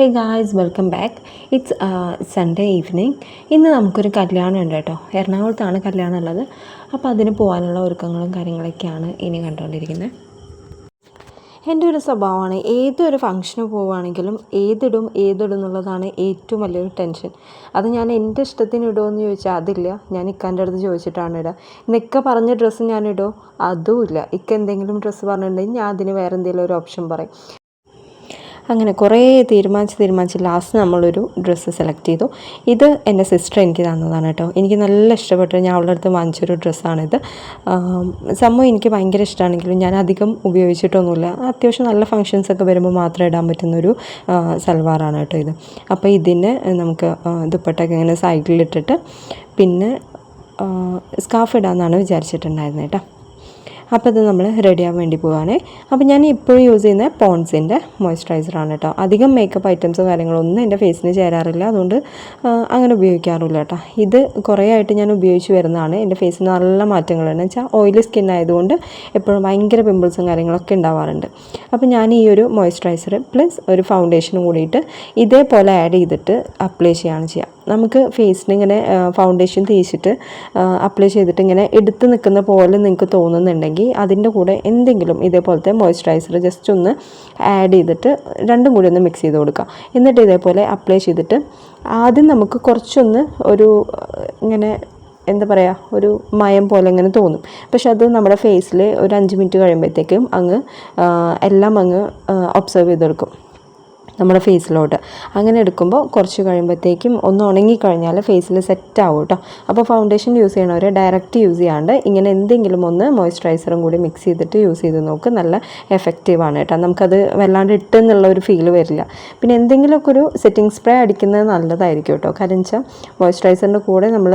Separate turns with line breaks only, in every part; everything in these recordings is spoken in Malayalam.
Hey guys welcome back it's Sunday evening ഇന്ന് നമുക്കൊരു കല്യാണം ഉണ്ട് കേട്ടോ. എറണാകുളത്താണ് കല്യാണം ഉള്ളത് അപ്പോൾ അതിന് പോകാനുള്ള ഒരുക്കങ്ങളും കാര്യങ്ങളൊക്കെയാണ് ഇനി കണ്ടുകൊണ്ടിരിക്കുന്നത് എന്റെ ഒരു സ്വഭാവമാണ് ഏതൊരു ഫംഗ്ഷന് പോവുകയാണെങ്കിലും ഏതിടും ഏതിടും എന്നുള്ളതാണ് ഏറ്റവും വലിയൊരു ടെൻഷൻ അത് ഞാൻ എന്റെ ഇഷ്ടത്തിന് ഇടുമോ എന്ന് ചോദിച്ചാൽ അതില്ല. ഞാൻ ഇക്കാന്റെ അടുത്ത് ചോദിച്ചിട്ടാണ് ഇടുക നിക്ക പറഞ്ഞ ഡ്രസ്സ് ഞാൻ ഇടുമോ അതും ഇല്ല. ഇക്ക എന്തെങ്കിലും ഡ്രസ്സ് പറഞ്ഞിട്ടുണ്ടെങ്കിൽ ഞാൻ അതിന് വേറെ എന്തെങ്കിലും ഒരു ഓപ്ഷൻ പറയും. അങ്ങനെ കുറേ തീരുമാനിച്ച് തീരുമാനിച്ച് ലാസ്റ്റ് നമ്മളൊരു ഡ്രസ്സ് സെലക്ട് ചെയ്തു. ഇത് എന്റെ സിസ്റ്റർ എനിക്ക് തന്നതാണ് കേട്ടോ. എനിക്ക് നല്ല ഇഷ്ടപ്പെട്ടു. ഞാൻ അവളുടെ അടുത്ത് വാങ്ങിച്ചൊരു ഡ്രസ്സാണിത് സംഭവം എനിക്ക് ഭയങ്കര ഇഷ്ടമാണെങ്കിലും ഞാൻ അധികം ഉപയോഗിച്ചിട്ടൊന്നുമില്ല. അത്യാവശ്യം നല്ല ഫങ്ഷൻസ് ഒക്കെ വരുമ്പോൾ മാത്രം ഇടാൻ പറ്റുന്നൊരു സൽവാറാണ് കേട്ടോ ഇത്. അപ്പോൾ ഇതിന് നമുക്ക് ദുപ്പട്ടൊക്കെ ഇങ്ങനെ സൈഡിലിട്ടിട്ട് പിന്നെ സ്കാർഫ് ഇടാമെന്നാണ് വിചാരിച്ചിട്ടുണ്ടായിരുന്നത് കേട്ടോ. അപ്പോൾ ഇത് നമ്മൾ റെഡി ആവാൻ വേണ്ടി പോവാണ്. അപ്പോൾ ഞാൻ ഇപ്പോഴും യൂസ് ചെയ്യുന്ന പോൺസിന്റെ മോയ്സ്ചറൈസറാണ് കേട്ടോ അധികം മേക്കപ്പ് ഐറ്റംസോ കാര്യങ്ങളോ ഒന്നും എന്റെ ഫേസിന് ചേരാറില്ല. അതുകൊണ്ട് അങ്ങനെ ഉപയോഗിക്കാറില്ല കേട്ടോ ഇത് കുറേ ആയിട്ട് ഞാൻ ഉപയോഗിച്ച് വരുന്നതാണ്. എന്റെ ഫേസിന് നല്ല മാറ്റങ്ങളുണ്ട് വെച്ചാൽ ഓയിലി സ്കിൻ ആയതുകൊണ്ട് എപ്പോഴും ഭയങ്കര പിമ്പിൾസും കാര്യങ്ങളൊക്കെ ഉണ്ടാവാറുണ്ട്. അപ്പോൾ ഞാൻ ഈ ഒരു മോയ്സ്ചറൈസർ പ്ലസ് ഒരു ഫൗണ്ടേഷനും കൂടിയിട്ട് ഇതേപോലെ ആഡ് ചെയ്തിട്ട് അപ്ലൈ ചെയ്യുകയാണ് ചെയ്യുക നമുക്ക് ഫേസിന് ഇങ്ങനെ ഫൗണ്ടേഷൻ തേച്ചിട്ട് അപ്ലൈ ചെയ്തിട്ട് ഇങ്ങനെ എടുത്ത് നിൽക്കുന്ന പോലെ നിങ്ങൾക്ക് തോന്നുന്നുണ്ടെങ്കിൽ അതിന്റെ കൂടെ എന്തെങ്കിലും ഇതേപോലത്തെ മോയ്സ്ചറൈസർ ജസ്റ്റ് ഒന്ന് ആഡ് ചെയ്തിട്ട് രണ്ടും കൂടി ഒന്ന് മിക്സ് ചെയ്ത് കൊടുക്കുക. എന്നിട്ട് ഇതേപോലെ അപ്ലൈ ചെയ്തിട്ട് ആദ്യം നമുക്ക് കുറച്ചൊന്ന് ഒരു ഇങ്ങനെ എന്താ പറയുക ഒരു മയം പോലെ ഇങ്ങനെ തോന്നും. പക്ഷെ അത് നമ്മുടെ ഫേസിൽ ഒരു അഞ്ച് മിനിറ്റ് കഴിയുമ്പോഴത്തേക്കും അങ്ങ് എല്ലാം അങ്ങ് ഒബ്സർവ് ചെയ്തെടുക്കും. നമ്മുടെ ഫേസിലോട്ട് അങ്ങനെ എടുക്കുമ്പോൾ കുറച്ച് കഴിയുമ്പോഴത്തേക്കും ഒന്ന് ഉണങ്ങിക്കഴിഞ്ഞാൽ ഫേസിൽ സെറ്റ് ആവും കേട്ടോ. അപ്പോൾ ഫൗണ്ടേഷൻ യൂസ് ചെയ്യണവർ ഡയറക്റ്റ് യൂസ് ചെയ്യാണ്ട് ഇങ്ങനെ എന്തെങ്കിലും ഒന്ന് മോയ്സ്ചറൈസറും കൂടി മിക്സ് ചെയ്തിട്ട് യൂസ് ചെയ്ത് നോക്ക് നല്ല എഫക്റ്റീവാണ് കേട്ടോ. നമുക്കത് വല്ലാണ്ട് ഇട്ടെന്നുള്ള ഒരു ഫീൽ വരില്ല. പിന്നെ എന്തെങ്കിലുമൊക്കെ ഒരു സെറ്റിംഗ് സ്പ്രേ അടിക്കുന്നത് നല്ലതായിരിക്കും കേട്ടോ. കാരണം വെച്ചാൽ മോയ്സ്ചറൈസറിന്റെ കൂടെ നമ്മൾ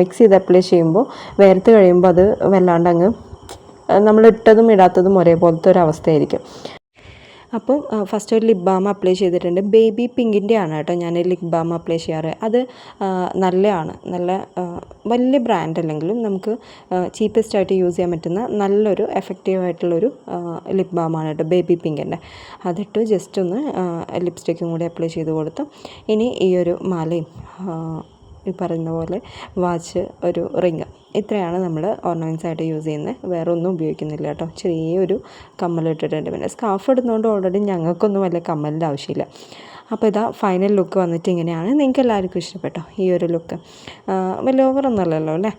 മിക്സ് ചെയ്ത് അപ്ലൈ ചെയ്യുമ്പോൾ വേർത്ത് കഴിയുമ്പോൾ അത് വല്ലാണ്ട് അങ്ങ് നമ്മൾ ഇട്ടതും ഇടാത്തതും ഒരേപോലത്തെ ഒരു അവസ്ഥയായിരിക്കും. അപ്പം ഫസ്റ്റ് ഒരു ലിപ് ബാം അപ്ലൈ ചെയ്തിട്ടുണ്ട്. ബേബി പിങ്കിന്റെ ആണ് കേട്ടോ ഞാൻ ലിപ് ബാം അപ്ലൈ ചെയ്യാറ്. അത് നല്ലതാണ്. നല്ല വലിയ ബ്രാൻഡ് അല്ലെങ്കിലും നമുക്ക് ചീപ്പസ്റ്റ് ആയിട്ട് യൂസ് ചെയ്യാൻ പറ്റുന്ന നല്ലൊരു എഫക്റ്റീവ് ആയിട്ടുള്ളൊരു ലിപ് ബാമാണ് കേട്ടോ ബേബി പിങ്കിന്റെ അതിട്ട് ജസ്റ്റ് ഒന്ന് ലിപ്സ്റ്റിക്കും കൂടി അപ്ലൈ ചെയ്ത് കൊടുത്തു ഇനി ഈ ഒരു മാലയും ഈ പറയുന്ന പോലെ വാച്ച് ഒരു റിങ്. ഇത്രയാണ് നമ്മൾ ഓർണമെന്റ്സ് ആയിട്ട് യൂസ് ചെയ്യുന്നത്. വേറെ ഒന്നും ഉപയോഗിക്കുന്നില്ല കേട്ടോ. ചെറിയൊരു കമ്മൽ ഇട്ടിട്ടുണ്ട് പിന്നെ സ്കാർഫ് ഇടുന്നതുകൊണ്ട് ഓൾറെഡി ഞങ്ങൾക്കൊന്നും വലിയ കമ്മലിന്റെ ആവശ്യമില്ല. അപ്പോൾ ഇതാ ഫൈനൽ ലുക്ക് വന്നിട്ട് ഇങ്ങനെയാണ്. നിങ്ങൾക്ക് എല്ലാവർക്കും ഇഷ്ടപ്പെട്ടോ ഈ ഒരു ലുക്ക് വലിയ ഓവറൊന്നുമല്ലല്ലോ അല്ലേ?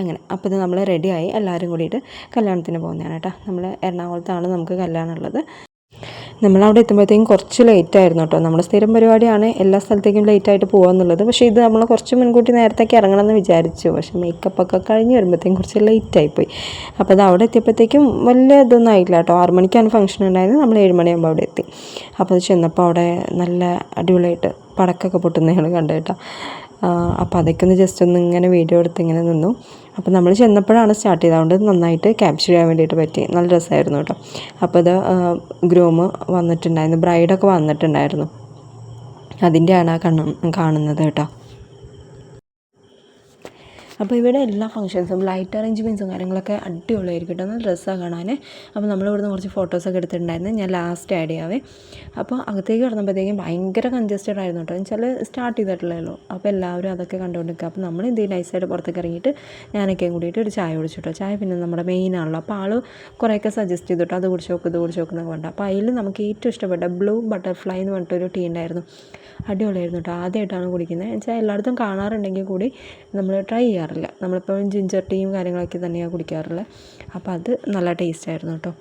അങ്ങനെ. അപ്പോൾ ഇത് നമ്മൾ റെഡിയായി എല്ലാവരും കൂടിയിട്ട് കല്യാണത്തിന് പോകുന്നതാണ് കേട്ടോ. നമ്മൾ എറണാകുളത്താണ് നമുക്ക് കല്യാണം ഉള്ളത്. നമ്മളവിടെ എത്തുമ്പോഴത്തേക്കും കുറച്ച് ലേറ്റ് ആയിരുന്നു കേട്ടോ. നമ്മുടെ സ്ഥിരം പരിപാടിയാണ് എല്ലാ സ്ഥലത്തേക്കും ലേറ്റ് ആയിട്ട് പോകാമെന്നുള്ളത് പക്ഷേ ഇത് നമ്മൾ കുറച്ച് മുൻകൂട്ടി നേരത്തേക്ക് ഇറങ്ങണമെന്ന് വിചാരിച്ചു. പക്ഷേ മേക്കപ്പ് ഒക്കെ കഴിഞ്ഞ് വരുമ്പോഴത്തേക്കും കുറച്ച് ലേറ്റ് ആയിപ്പോയി. അപ്പോൾ അത് അവിടെ എത്തിയപ്പോഴത്തേക്കും വലിയ ഇതൊന്നും ആയില്ല കേട്ടോ. ആറ് മണിക്കാണ് ഫംഗ്ഷൻ ഉണ്ടായിരുന്നത്. നമ്മൾ ഏഴ് മണിയാകുമ്പോൾ അവിടെ എത്തി. അപ്പോൾ ചെന്നപ്പോൾ അവിടെ നല്ല അടിപൊളിയായിട്ട് പടക്കൊക്കെ പൊട്ടുന്നതാണ് ഞങ്ങൾ കണ്ടു കേട്ടോ. അപ്പോൾ അതൊക്കെ ഒന്ന് ജസ്റ്റ് ഒന്ന് ഇങ്ങനെ വീഡിയോ എടുത്ത് ഇങ്ങനെ നിന്നു. അപ്പോൾ നമ്മൾ ചെന്നപ്പോഴാണ് സ്റ്റാർട്ട് ചെയ്തത് അതുകൊണ്ട് നന്നായിട്ട് ക്യാപ്ചർ ചെയ്യാൻ വേണ്ടിയിട്ട് പറ്റി. നല്ല രസമായിരുന്നു കേട്ടോ. അപ്പോൾ ഇത് ഗ്രൂമ് വന്നിട്ടുണ്ടായിരുന്നു. ബ്രൈഡൊക്കെ വന്നിട്ടുണ്ടായിരുന്നു. അതിന്റെയാണ് ആ കണ്ണ് കാണുന്നത് കേട്ടോ. അപ്പോൾ ഇവിടെ എല്ലാ ഫംഗ്ഷൻസും ലൈറ്റ് അറേഞ്ച്മെന്റ്സും കാര്യങ്ങളൊക്കെ അടിപൊളിയായിരിക്കും കേട്ടോ. ഡ്രസ്സാണ് കാണാൻ അപ്പോൾ നമ്മൾ ഇവിടുന്ന് കുറച്ച് ഫോട്ടോസൊക്കെ എടുത്തിട്ടുണ്ടായിരുന്നു. ഞാൻ ലാസ്റ്റ് ആഡ് ചെയ്യാവേ. അപ്പോൾ അകത്തേക്ക് കിടന്നപ്പോഴത്തേക്കും ഭയങ്കര കൺജസ്റ്റഡ് ആയിരുന്നു കേട്ടോ. വെച്ചാൽ സ്റ്റാർട്ട് ചെയ്തിട്ടുള്ളൂ അപ്പോൾ എല്ലാവരും അതൊക്കെ കണ്ടുകൊണ്ട് നിൽക്കുക അപ്പോൾ നമ്മൾ എന്ത് ചെയ്യും? നൈസായിട്ട് പുറത്തേക്ക് ഇറങ്ങിയിട്ട് ഞാനൊക്കെയും കൂടിയിട്ട് ഒരു ചായ കുടിച്ചു കേട്ടോ. ചായ പിന്നെ നമ്മുടെ മെയിൻ ആണല്ലോ. അപ്പോൾ ആൾ കുറേയൊക്കെ സജസ്റ്റ് ചെയ്തു കേട്ടോ. അത് കുടിച്ച് നോക്കും ഇത് കുടിച്ച് നോക്കുന്നൊക്കെ വേണ്ട അപ്പോൾ അതിൽ നമുക്ക് ഏറ്റവും ഇഷ്ടപ്പെട്ട ബ്ലൂ ബട്ടർഫ്ലൈ എന്ന് പറഞ്ഞിട്ടൊരു ടീ ഉണ്ടായിരുന്നു. അടിപൊളിയായിരുന്നു കേട്ടോ. ആദ്യമായിട്ടാണ് കുടിക്കുന്നത്. വെച്ചാൽ എല്ലായിടത്തും കാണാറുണ്ടെങ്കിൽ കൂടി നമ്മൾ ട്രൈ ചെയ്യാറില്ല നമ്മളിപ്പോൾ ജിഞ്ചർ ടീയും കാര്യങ്ങളൊക്കെ തന്നെയാണ് കുടിക്കാറുള്ളത് അപ്പോൾ അത് നല്ല ടേസ്റ്റ് ആയിരുന്നു കേട്ടോ.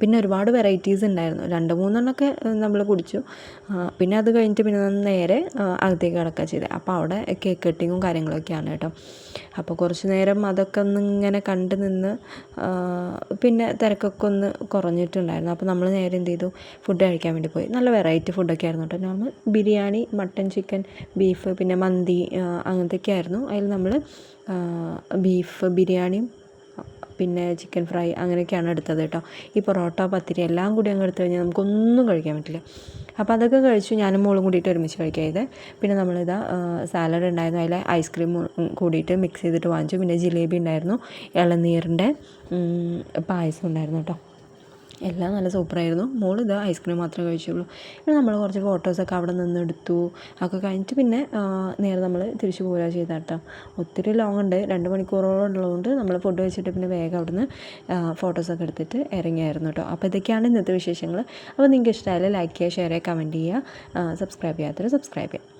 പിന്നെ ഒരുപാട് വെറൈറ്റീസ് ഉണ്ടായിരുന്നു. രണ്ട് മൂന്നെണ്ണമൊക്കെ നമ്മൾ കുടിച്ചു. പിന്നെ അത് കഴിഞ്ഞിട്ട് പിന്നെ നേരെ അകത്തേക്ക് കിടക്കുക ചെയ്തത് അപ്പോൾ അവിടെ കേക്ക് കട്ടിങ്ങും കാര്യങ്ങളൊക്കെയാണ് കേട്ടോ. അപ്പോൾ കുറച്ച് നേരം അതൊക്കെ ഒന്ന് ഇങ്ങനെ കണ്ട് നിന്ന് പിന്നെ തിരക്കൊക്കെ ഒന്ന് കുറഞ്ഞിട്ടുണ്ടായിരുന്നു. അപ്പോൾ നമ്മൾ നേരെ എന്ത് ചെയ്തു? ഫുഡ് കഴിക്കാൻ വേണ്ടി പോയി. നല്ല വെറൈറ്റി ഫുഡൊക്കെ ആയിരുന്നു കേട്ടോ. നമ്മൾ ബിരിയാണി മട്ടൻ ചിക്കൻ ബീഫ് പിന്നെ മന്തി അങ്ങനത്തെയൊക്കെ ആയിരുന്നു. അതിൽ നമ്മൾ ബീഫ് ബിരിയാണിയും പിന്നെ ചിക്കൻ ഫ്രൈ അങ്ങനെയൊക്കെയാണ് എടുത്തത് കേട്ടോ. ഈ പൊറോട്ട പത്തിരി എല്ലാം കൂടി അങ്ങ് എടുത്തു കഴിഞ്ഞാൽ നമുക്കൊന്നും കഴിക്കാൻ പറ്റില്ല. അപ്പോൾ അതൊക്കെ കഴിച്ചു ഞാനും മോളും കൂടിയിട്ട് ഒരുമിച്ച് കഴിക്കുക ചെയ്ത് പിന്നെ നമ്മളിതാ സാലഡ് ഉണ്ടായിരുന്നു. അതിൽ ഐസ്ക്രീം കൂടിയിട്ട് മിക്സ് ചെയ്തിട്ട് വാങ്ങിച്ചു. പിന്നെ ജിലേബി ഉണ്ടായിരുന്നു. ഇളനീറിന്റെ പായസം ഉണ്ടായിരുന്നു കേട്ടോ. എല്ലാം നല്ല സൂപ്പറായിരുന്നു. മോൾ ഇത് ഐസ്ക്രീം മാത്രമേ കഴിച്ചുള്ളൂ. പിന്നെ നമ്മൾ കുറച്ച് ഫോട്ടോസൊക്കെ അവിടെ നിന്ന് എടുത്തു അതൊക്കെ കഴിഞ്ഞിട്ട് പിന്നെ നേരെ നമ്മൾ തിരിച്ചു പോരുക ചെയ്ത കേട്ടോ ഒത്തിരി ലോങ് ഉണ്ട്. രണ്ട് മണിക്കൂറോളം ഉള്ളതുകൊണ്ട് നമ്മൾ ഫുഡ് കഴിച്ചിട്ട് പിന്നെ വേഗം അവിടുന്ന് ഫോട്ടോസൊക്കെ എടുത്തിട്ട് ഇറങ്ങിയായിരുന്നു കേട്ടോ അപ്പോൾ ഇതൊക്കെയാണ് ഇന്നത്തെ വിശേഷങ്ങൾ അപ്പോൾ നിങ്ങൾക്ക് ഇഷ്ടമായാലും ലൈക്ക് ചെയ്യുക ഷെയർ ചെയ്യുക കമന്റ് ചെയ്യുക. സബ്സ്ക്രൈബ് ചെയ്യാത്തവർ സബ്സ്ക്രൈബ് ചെയ്യുക.